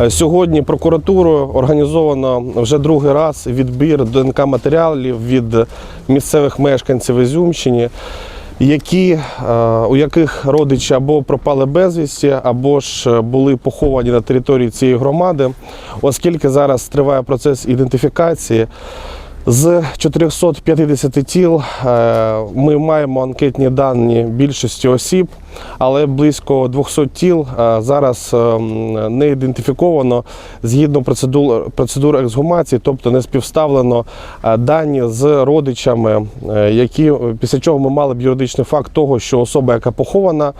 Е, Сьогодні прокуратурою організовано вже другий раз відбір ДНК матеріалів від місцевих мешканців Ізюмщини, які, е, у яких родичі або пропали безвісті, або ж були поховані на території цієї громади, оскільки зараз триває процес ідентифікації. З 450 тіл е, ми маємо анкетні дані більшості осіб, але близько 200 тіл е, зараз е, не ідентифіковано згідно процедур, процедур ексгумації, тобто не співставлено е, дані з родичами, які після чого ми мали б юридичний факт того, що особа, яка похована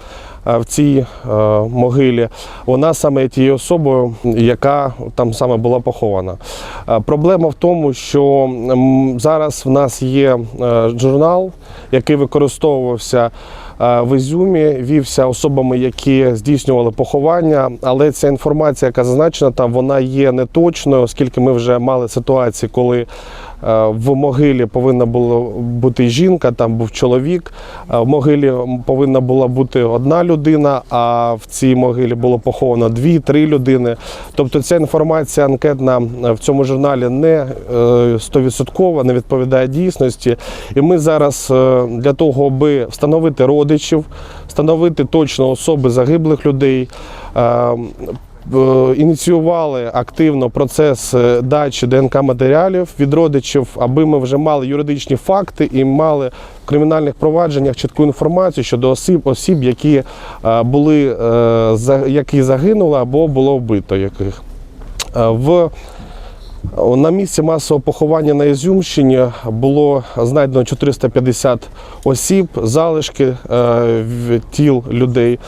в цій е, могилі, вона саме тією особою, яка там саме була похована. Е, Проблема в тому, що зараз в нас є е, журнал, який використовувався е, в Ізюмі, вівся особами, які здійснювали поховання, але ця інформація, яка зазначена там, вона є неточною, оскільки ми вже мали ситуації, коли е, в могилі повинна була бути жінка, там був чоловік. е, В могилі повинна була бути одна людина, а в цій могилі було поховано дві-три людини. Тобто ця інформація анкетна в цьому журналі не стовідсоткова, не відповідає дійсності. І ми зараз для того, аби встановити родичів, встановити точно особи загиблих людей. е, е, Ініціювали активно процес е, дачі ДНК матеріалів від родичів, аби ми вже мали юридичні факти і мали в кримінальних провадженнях чітку інформацію щодо осіб, осіб які були які загинули або було вбито яких. В на місці масового поховання на Ізюмщині було знайдено 450 осіб, залишки е, тіл людей.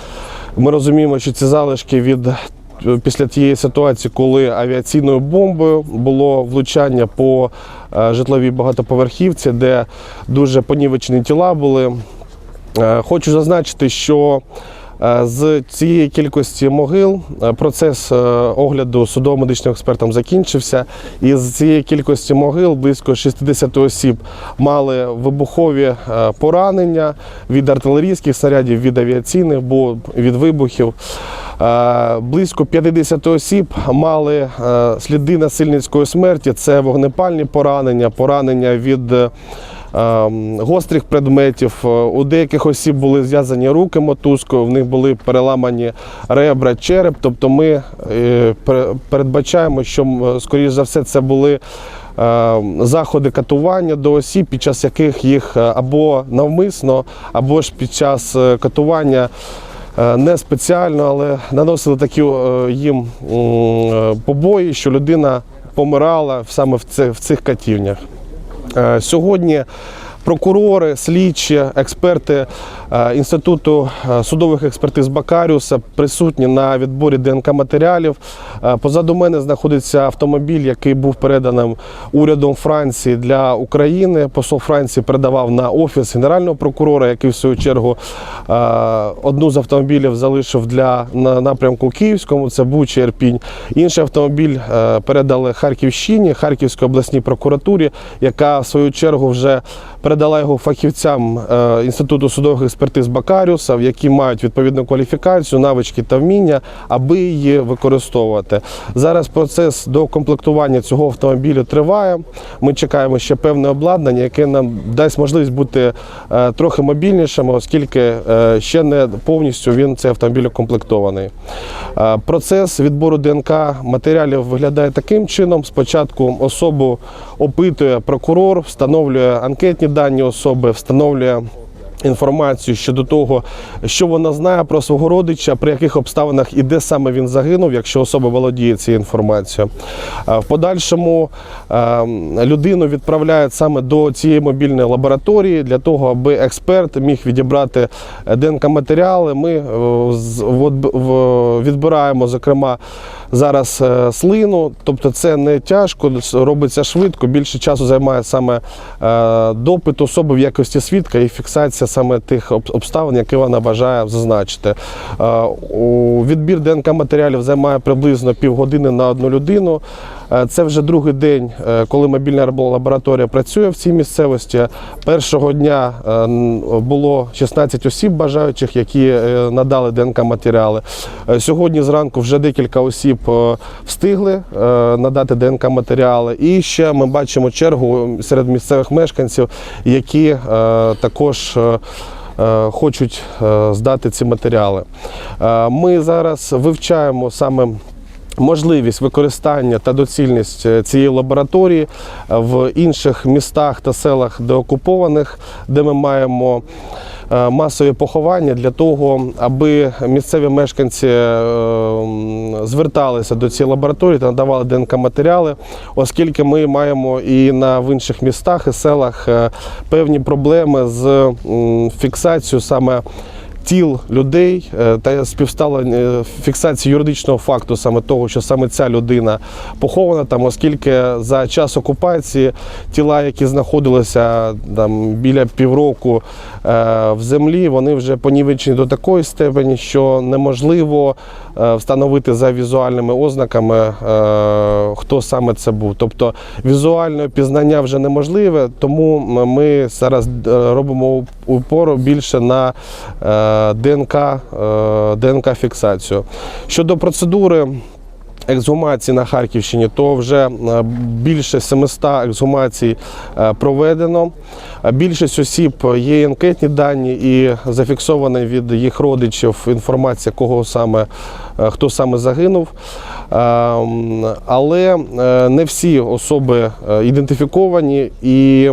Ми розуміємо, що ці залишки від після тієї ситуації, коли авіаційною бомбою було влучання по е, житловій багатоповерхівці, де дуже понівечені тіла були. Е, Хочу зазначити, що з цієї кількості могил е, процес е, огляду судово-медичним експертом закінчився. І з цієї кількості могил близько 60 осіб мали вибухові е, поранення від артилерійських снарядів, від авіаційних, бо від вибухів. Е, Близько 50 осіб мали е, сліди насильницької смерті. Це вогнепальні поранення, поранення від е, гострих предметів. Е, У деяких осіб були зв'язані руки мотузкою, в них були переламані ребра, череп. Тобто ми е, передбачаємо, що скоріш за все це були. е, Заходи катування до осіб, під час яких їх е, або навмисно, або ж під час катування не спеціально, але наносили такі їм побої, що людина помирала саме в цих катівнях. Е, Сьогодні прокурори, слідчі, експерти е, Інституту е, судових експертиз Бакаріуса присутні на відборі ДНК матеріалів. Е, Позаду мене знаходиться автомобіль, який був переданим урядом Франції для України. Посол Франції передавав на офіс генерального прокурора, який в свою чергу одну з автомобілів залишив для на напрямку Київському. Це Буча, Ірпінь. Інший автомобіль передали Харківщині, Харківській обласній прокуратурі, яка в свою чергу вже передала його фахівцям е, Інституту судових експертиз Бакаріуса, які мають відповідну кваліфікацію, навички та вміння, аби її використовувати. Зараз процес докомплектування цього автомобілю триває. Ми чекаємо ще певне обладнання, яке нам дасть можливість бути е, трохи мобільнішими, оскільки е, ще не повністю він цей автомобіль укомплектований. Процес відбору ДНК матеріалів виглядає таким чином: спочатку особу опитує прокурор, встановлює анкетні дані особи, встановлює. Інформацію щодо того, що вона знає про свого родича, при яких обставинах і де саме він загинув, якщо особа володіє цією інформацією. В подальшому людину відправляють саме до цієї мобільної лабораторії для того, аби експерт міг відібрати ДНК матеріали. Ми е, відбираємо, зокрема, зараз е, слину, тобто це не тяжко, робиться швидко. Більше часу займає саме е, допит особи в якості свідка і фіксація саме тих обставин, які вона бажає зазначити. Е, Відбір ДНК матеріалів займає приблизно півгодини на одну людину. Е, Це вже другий день, е, коли мобільна лабораторія працює в цій місцевості. Першого дня е, було 16 осіб бажаючих, які надали ДНК матеріали. Е, Сьогодні зранку вже декілька осіб встигли надати ДНК матеріали. І ще ми бачимо чергу серед місцевих мешканців, які також. Хочуть здати ці матеріали. Ми зараз вивчаємо саме можливість використання та доцільність е, цієї лабораторії е, в інших містах та селах деокупованих, де ми маємо е, масові поховання для того, аби місцеві мешканці зверталися до цієї лабораторії та надавали ДНК матеріали, оскільки ми маємо і на в інших містах і селах певні проблеми з фіксацією саме тіл людей е, та співставлення фіксації юридичного факту саме того, що саме ця людина похована там, оскільки за час окупації тіла, які знаходилися там біля півроку е, в землі, вони вже понівечені до такої степені, що неможливо е, встановити за візуальними ознаками, е, хто саме це був. Тобто візуальне пізнання вже неможливе, тому ми зараз е, робимо упор більше на е, ДНК, е, ДНК-фіксацію. Щодо процедури. Ексгумації на Харківщині, то вже е, більше 700 ексгумацій е, проведено. Більшість осіб є анкетні дані і зафіксована від їх родичів інформація, кого саме, хто саме загинув. Е, Але е, не всі особи е, ідентифіковані, і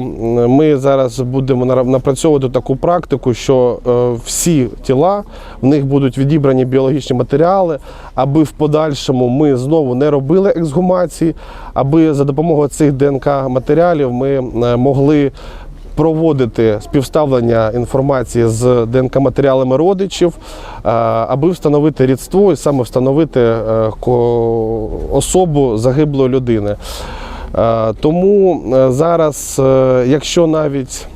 ми зараз будемо напрацьовувати таку практику, що е, всі тіла в них будуть відібрані біологічні матеріали, аби в подальшому ми знову не робили ексгумації, аби за допомогою цих ДНК матеріалів ми е, могли проводити співставлення інформації з ДНК матеріалами родичів, е, аби встановити рідство і саме встановити е, особу загиблої людини. Е, Тому зараз, якщо навіть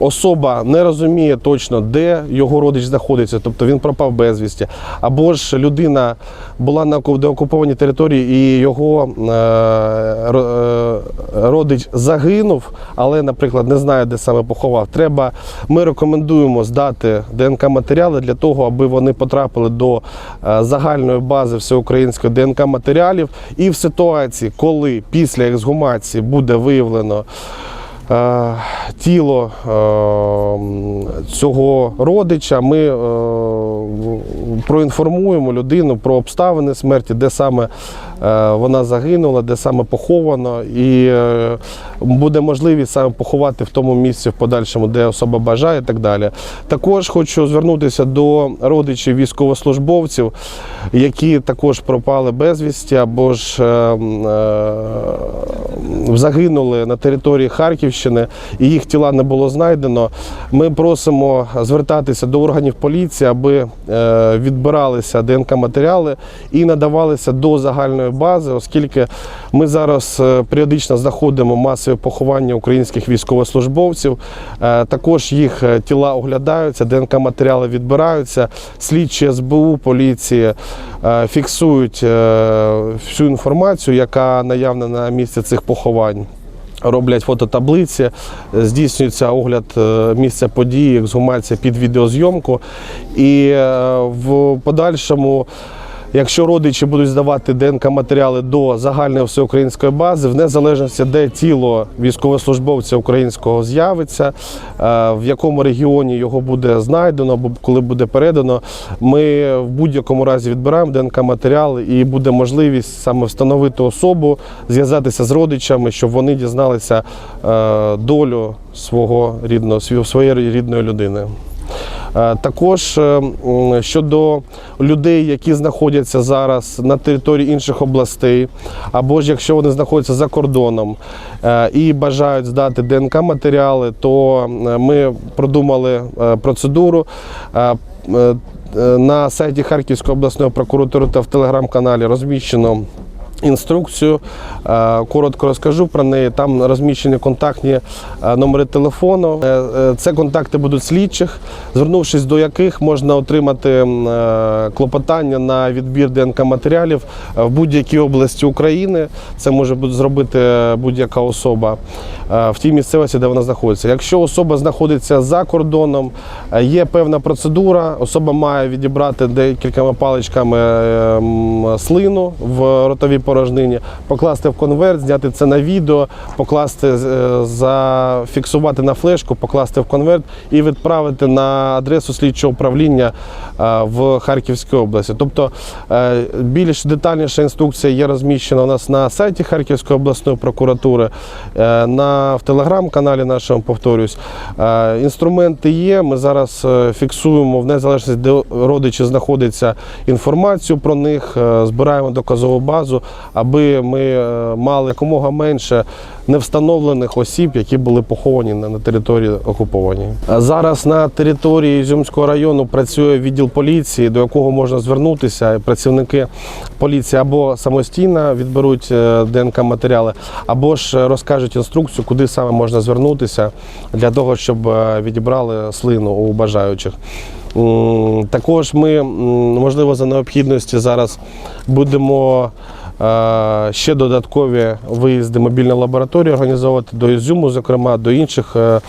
особа не розуміє точно, де його родич знаходиться, тобто він пропав безвісті, або ж людина була на оку- деокупованій території і його е, е, родич загинув, але, наприклад, не знає, де саме поховав. Треба, ми рекомендуємо здати ДНК матеріали для того, аби вони потрапили до е, загальної бази всеукраїнської ДНК матеріалів. І в ситуації, коли після ексгумації буде виявлено тіло е, цього родича, ми е, проінформуємо людину про обставини смерті, де саме е, вона загинула, де саме поховано, і е, буде можливість саме поховати в тому місці в подальшому, де особа бажає і так далі. Також хочу звернутися до родичів військовослужбовців, які також пропали безвісті або ж е, е, загинули на території Харківщини і їх тіла не було знайдено. Ми просимо звертатися до органів поліції, аби е, відбиралися ДНК матеріали і надавалися до загальної бази, оскільки ми зараз е, періодично знаходимо масові поховання українських військовослужбовців. Е, Також їх е, тіла оглядаються, ДНК матеріали відбираються. Слідчі СБУ, поліції фіксують всю інформацію, яка наявна на місці цих поховань. Роблять фототаблиці, здійснюється огляд місця події, ексгумація під відеозйомку. І в подальшому, якщо родичі будуть здавати ДНК матеріали до загальної всеукраїнської бази, в незалежності, де тіло військовослужбовця українського з'явиться, е, в якому регіоні його буде знайдено, або коли буде передано, ми в будь-якому разі відбираємо ДНК матеріали і буде можливість саме встановити особу, зв'язатися з родичами, щоб вони дізналися е, долю свого рідного, своєї рідної людини. Е, Також е, щодо людей, які знаходяться зараз на території інших областей, або ж якщо вони знаходяться за кордоном е, і бажають здати ДНК матеріали, то ми продумали процедуру. На сайті Харківської обласної прокуратури та в телеграм-каналі розміщено інструкцію. Е, Коротко розкажу про неї. Там розміщені контактні е, номери телефону. Е, Це контакти будуть слідчих, звернувшись до яких можна отримати клопотання на відбір ДНК матеріалів в будь-якій області України. Це може зробити будь-яка особа в тій місцевості, де вона знаходиться. Якщо особа знаходиться за кордоном, є певна процедура. Особа має відібрати декількома паличками слину в ротовій порожнині, покласти в конверт, зняти це на відео, покласти, е, зафіксувати на флешку, покласти в конверт і відправити на адресу слідчого управління е, в Харківській області. Тобто е, більш детальніша інструкція є розміщена у нас на сайті Харківської обласної прокуратури, на, в телеграм-каналі нашому, повторюсь. Інструменти є. Ми зараз фіксуємо в незалежності, де родичі знаходяться інформацію про них, збираємо доказову базу, аби ми е, мали якомога менше невстановлених осіб, які були поховані на території окупованій. Е, Зараз на території Ізюмського району працює відділ поліції, до якого можна звернутися. Працівники поліції або самостійно відберуть е, ДНК матеріали, або ж розкажуть інструкцію, куди саме можна звернутися для того, щоб е, відібрали слину у бажаючих. Також ми, можливо, за необхідності зараз будемо ще додаткові виїзди мобільної лабораторії організовувати до Ізюму, зокрема до інших е,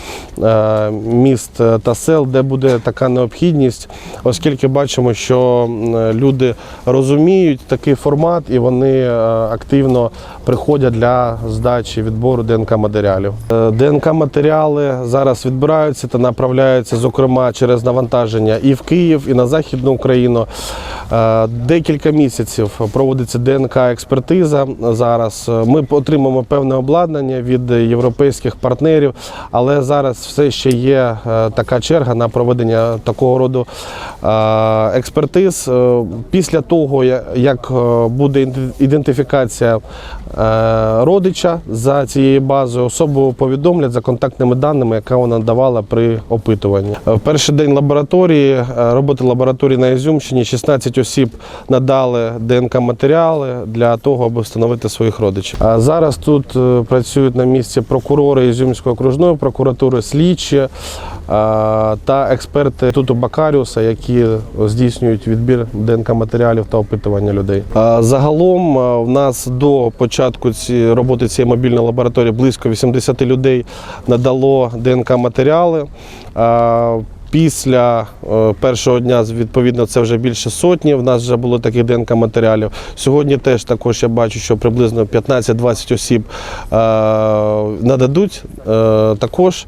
е, міст та сел, де буде така необхідність, оскільки бачимо, що люди розуміють такий формат і вони е, активно приходять для здачі відбору ДНК матеріалів. ДНК матеріали зараз відбираються та направляються, зокрема, через навантаження і в Київ, і на Західну Україну. Е, Декілька місяців проводиться ДНК експертиза. Зараз ми отримаємо певне обладнання від європейських партнерів, але зараз все ще є е, така черга на проведення такого роду е, експертиз. Е, Після того, як е, буде ідентифікація е, родича за цією базою, особу повідомлять за контактними даними, яка вона давала при опитуванні. Е, В перший день лабораторії, е, роботи лабораторії на Ізюмщині, 16 осіб надали ДНК матеріали для того, аби встановити своїх родичів. А зараз тут е, працюють на місці прокурори Ізюмської окружної прокуратури, слідчі е, та експерти Туту Бакаріуса, які здійснюють відбір ДНК матеріалів та опитування людей. Загалом в нас до початку роботи цієї мобільної лабораторії близько 80 людей надало ДНК матеріали. Е, Після е, першого дня, відповідно, це вже більше сотні. В нас вже було таких ДНК матеріалів. Сьогодні теж також я бачу, що приблизно 15-20 осіб е, нададуть е, також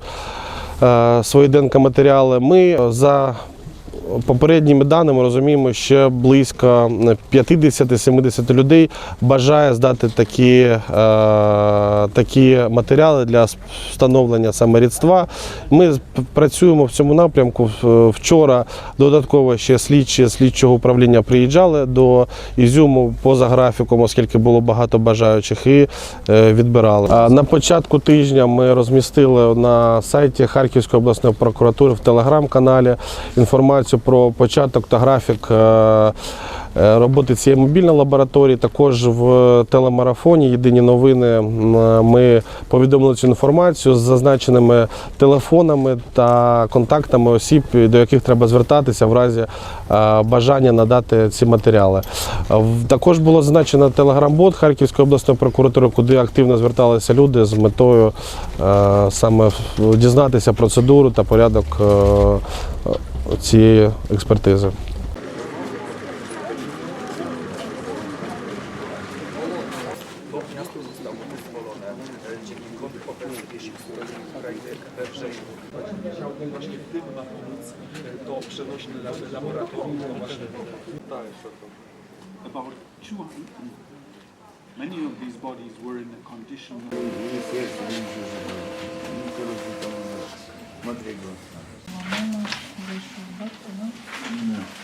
свої ДНК матеріали. Ми за попередніми даними розуміємо, що близько 50-70 людей бажає здати такі, е, такі матеріали для встановлення саме рідства. Ми працюємо в цьому напрямку. Вчора додатково ще слідчі слідчого управління приїжджали до Ізюму поза графіком, оскільки було багато бажаючих, і е, відбирали. А на початку тижня ми розмістили на сайті Харківської обласної прокуратури в телеграм-каналі інформацію про початок та графік. е, е, Роботи цієї мобільної лабораторії також в телемарафоні Єдині новини ми повідомили цю інформацію з зазначеними телефонами та контактами осіб, до яких треба звертатися в разі е, бажання надати ці матеріали. Також було зазначено телеграм-бот Харківської обласної прокуратури, куди активно зверталися люди з метою саме дізнатися процедуру та порядок цієї експертизи. Chciałbym właśnie to